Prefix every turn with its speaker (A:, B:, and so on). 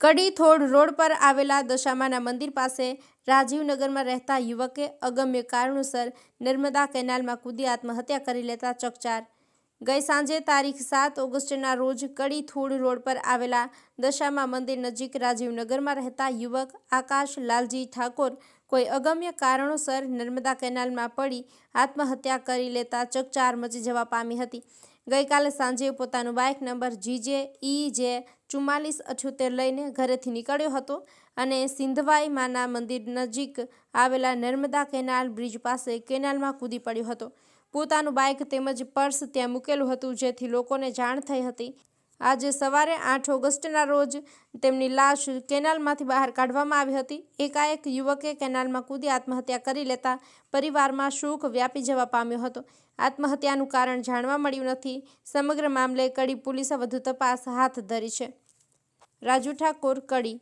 A: કડી થોડ રોડ પર આવેલા દશામાના મંદિર પાસે રાજીવનગરમાં રહેતા યુવકે અગમ્ય કારણોસર નર્મદા કેનાલમાં કૂદી આત્મહત્યા કરી લેતા ચકચાર. ગઈ સાંજે તારીખ સાત ઓગસ્ટના રોજ કડીથોડ રોડ પર આવેલા દશામા મંદિર નજીક રાજીવનગરમાં રહેતા યુવક આકાશ લાલજી ઠાકોર કોઈ અગમ્ય કારણોસર નર્મદા કેનાલમાં પડી આત્મહત્યા કરી લેતા ચકચાર મચી જવા પામી હતી. ગઈકાલે સાંજે પોતાનું બાઇક નંબર જીજે ઈ જે ચુમ્માલીસ અઠ્યોતેર લઈને ઘરેથી નીકળ્યો હતો અને સિંધવાઈ માના મંદિર નજીક આવેલા નર્મદા કેનાલ બ્રિજ પાસે કેનાલમાં કૂદી પડ્યો હતો. પોતાનું બાઇક તેમજ પર્સ ત્યાં મૂકેલું હતું જેથી લોકોને જાણ થઈ હતી આજે સવારે આઠ ઓગસ્ટના રોજ તેમની લાશ કેનાલમાંથી બહાર કાઢવામાં આવી હતી. એકાએક યુવકે કેનાલમાં કૂદી આત્મહત્યા કરી લેતા પરિવારમાં શોક વ્યાપી જવા પામ્યો હતો. આત્મહત્યાનું કારણ જાણવા મળ્યું નથી. સમગ્ર મામલે કડી પોલીસે વધુ તપાસ હાથ ધરી છે. રાજુ ઠાકોર, કડી.